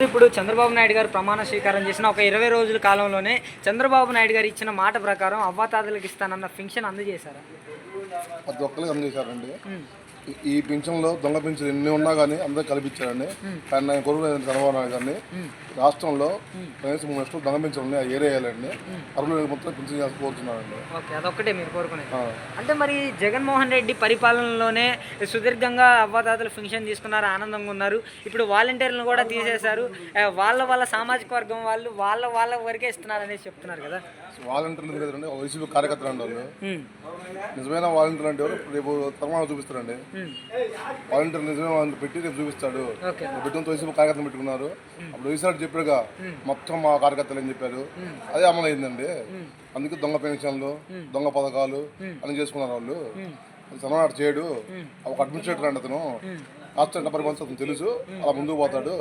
ఇప్పుడు చంద్రబాబు నాయుడు గారు ప్రమాణ స్వీకారం చేసిన ఒక ఇరవై రోజుల కాలంలోనే చంద్రబాబు నాయుడు గారు ఇచ్చిన మాట ప్రకారం అవ్వాతాతలకు ఇస్తానన్న ఫింక్షన్ అందజేశారా? ప్రతి ఒక్కరికి అందజేశారండి. ఈ- పింఛన్లో దొంగ పింఛన్ ఎన్ని ఉన్నా కానీ అందరూ కల్పించారండి. కానీ కొడుకు చంద్రబాబు నాయుడు గారిని రాష్ట్రంలో కనీసం మూడు లక్షలు దొంగ పింఛన్ ఉన్నాయి ఏరేయాలండి అరువులు మొత్తం పింఛన్ చేసి కోరుతున్నారండి ఓకే అదొక్కటే మీరు కోరుకునేది. అంటే మరి జగన్మోహన్ రెడ్డి పరిపాలనలోనే సుదీర్ఘంగా అవ్వాతాతలు ఫింక్షన్ తీసుకున్నారు ఆనందంగా ఉన్నారు. ఇప్పుడు వాలంటీర్లను కూడా తీసేశారు. వాళ్ళ వాళ్ళ సామాజిక వర్గం వాళ్ళు వాళ్ళ వాళ్ళ వరకే ఇస్తున్నారు అనేసి చెప్తున్నారు కదా. వాలంటీర్లు కదండి వైసీపీ కార్యకర్తలు అండి నిజమైన వాలంటీర్ అంటే రేపు తెలంగాణ చూపిస్తారండి. వాలంటీర్ నిజమైన వాలంటీర్ పెట్టి రేపు చూపిస్తాడు పెట్టిన వైసీపీ కార్యకర్తలు పెట్టుకున్నారు. అప్పుడు వైసీఆర్ చెప్పాడుగా మొత్తం మా కార్యకర్తలు అని చెప్పారు అదే అమలు అయిందండి అందుకే దొంగ పెన్షన్లు దొంగ పథకాలు అని చేసుకున్నారు వాళ్ళు. చంద్రబాబు చేయడు. ఒక అడ్మినిస్ట్రేటర్ అండి అతను. రాష్ట్ర ఎంత పరిపాలన అతను తెలుసు. అలా ముందుకు పోతాడు.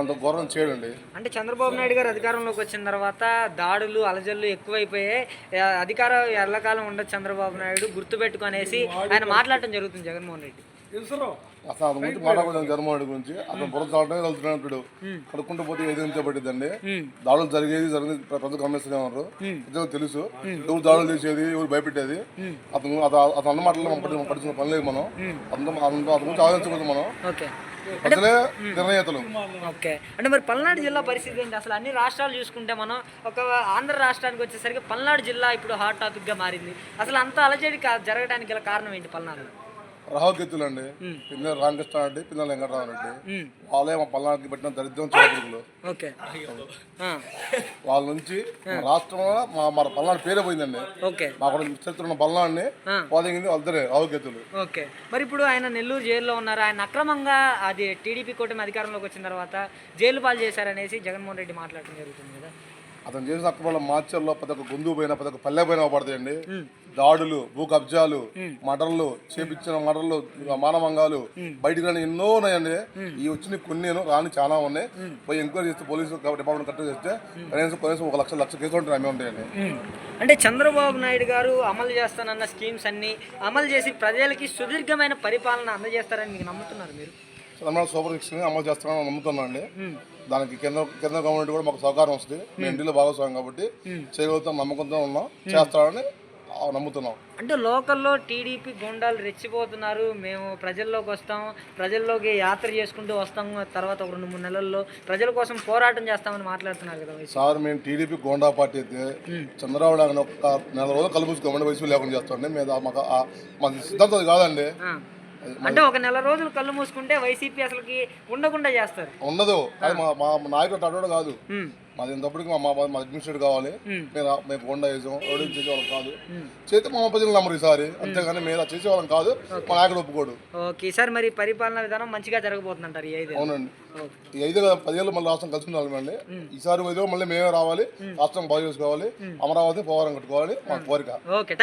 అంత గౌరవం చేయడండి. అంటే చంద్రబాబు నాయుడు గారు అధికారంలోకి వచ్చిన తర్వాత దాడులు అలజడులు ఎక్కువైపోయాయి. అధికార ఎల్లకాలం ఉండదు చంద్రబాబు నాయుడు గుర్తుపెట్టుకునేసి ఆయన మాట్లాడటం జరుగుతుంది జగన్మోహన్ రెడ్డి. అసలు అతని గురించి రెడ్డి గురించి. అతను బుర్ర తాడటమే వెళ్తున్నాడు కడుక్కుంటూ పోతే ఏది పట్టిద్దండి దాడులు జరిగేది జరిగేది ప్ర- ప్రజలు గమనిస్తూనే ఉన్నారు ఇద్దరు తెలుసు. ఎవరు దాడులు చేసేది ఎవరు భయపెట్టేది? అతను అత- అతను అన్న మాటలు మనం పట్టించిన పని లేదు మనం. అతను అతను గురించి ఆలోచించకూడదు మనం. ఓకే. అంటే మరి పల్నాడు జిల్లా పరిస్థితి ఏంటి? అసలు అన్ని రాష్ట్రాలు చూసుకుంటే మనం ఒక ఆంధ్ర రాష్ట్రానికి వచ్చేసరికి పల్నాడు జిల్లా ఇప్పుడు హాట్ టాపిక్గా మారింది. అసలు అంత అలజడి జరగడానికి గల కారణం ఏంటి పల్నాడు రాహుకెత్తులు అండి పిన్నెల రామకృష్ణ రెడ్డి పిన్నెల వెంకటరావు రెడ్డి. వాళ్ళే మా పల్నాడుకి పెట్టిన దరిద్రం ఆ, వాళ్ళ నుంచి రాష్ట్రంలో మా మన పల్నాడు పేరే పోయిందండి. ఓకే. మా కూడా చరిత్ర ఉన్న పల్నాడిని ఆ. పోదింగింది వాళ్ళిద్దరే రాహుకెత్తులు ఓకే. మరి ఇప్పుడు ఆయన నెల్లూరు జైల్లో ఉన్నారు. ఆయన అక్రమంగా అది టీడీపీ కూటమి అధికారంలోకి వచ్చిన తర్వాత జైలు పాలు చేశారనేసి జగన్మోహన్ రెడ్డి మాట్లాడటం జరుగుతుంది కదా. అతను చేసిన అక్రమాల మార్చల్లో ప్రతి ఒక్క గొంతు పోయినా ప్రతి ఒక్క పల్లె పోయినా పడతాయండి. దాడులు భూ కబ్జాలు మటర్లు చేపించిన మటర్లు మానవంగాలు బయటికి రాని ఎన్నో ఉన్నాయండి. ఈ వచ్చిన కొన్ని రాని చాలా ఉన్నాయి. పోయి ఎంక్వైరీ చేస్తే పోలీసు డిపార్ట్మెంట్ కరెక్ట్ చేస్తే కనీసం కనీసం ఒక లక్ష లక్ష కేసులు ఉంటాయి ఉంటాయండి. అంటే చంద్రబాబు నాయుడు గారు అమలు చేస్తానన్న స్కీమ్స్ అన్ని అమలు చేసి ప్రజలకి సుదీర్ఘమైన పరిపాలన అందజేస్తారని మీకు నమ్ముతున్నారు మీరు? తెలంగాణ సూపర్ సిక్స్ అమలు చేస్తామని నమ్ముతున్నాం అండి దానికి కేంద్ర కేంద్ర గవర్నమెంట్ కూడా మాకు సహకారం వస్తుంది. మేము ఇండియాలో భాగస్వామ్యం కాబట్టి చేయగలుగుతాం నమ్మకంతో ఉన్నాం. చేస్తారని నమ్ముతున్నాం. అంటే లోకల్లో టీడీపీ గుండాలు రెచ్చిపోతున్నారు. మేము ప్రజల్లోకి వస్తాం. ప్రజల్లోకి యాత్ర చేసుకుంటూ వస్తాం. తర్వాత ఒక రెండు మూడు నెలల్లో ప్రజల కోసం పోరాటం చేస్తామని మాట్లాడుతున్నారు కదా. సార్ మేము టీడీపీ గోండా పార్టీ అయితే చంద్రబాబు నాయుడు ఒక నెల రోజులు కలుపుకోమని వయసు లేకుండా చేస్తామండి మేము మాకు మాది సిద్ధాంతం కాదండి. అంటే ఒక నెల రోజులు కళ్ళు మూసుకుంటే వైసీపీ అసలుకి ఉండకుండా చేస్తారు. ఉండదు. అది మా మా నాయకుడు అడవడం కాదు. మాది ఇంతప్పటికి మా మా మా అడ్మినిస్ట్రేట్ కావాలి. మ్మ్. మేము గోండా వేసాం ఎవరికి చేసేవాళ్ళం కాదు. చేస్తే మా ప్రజలు నమ్మరు ఈసారి. అంతేగాని మేము చేసేవాళ్ళం కాదు. మా నాయకుడు ఒప్పుకోడు. ఓకే. ఈసారి మరి పరిపాలన విధానం మంచిగా జరగబోతుంది అంటారు ఈ ఐదు అవునండి. ఈ ఐదు పదివేలు మళ్ళీ రాష్ట్రం కలిసి ఉండాలి ఈసారి ఐదు మళ్ళీ మేమే రావాలి. రాష్ట్రం బాగు చేసుకోవాలి. అమరావతి పోవాలని కట్టుకోవాలి మా కోరిక. ఓకే.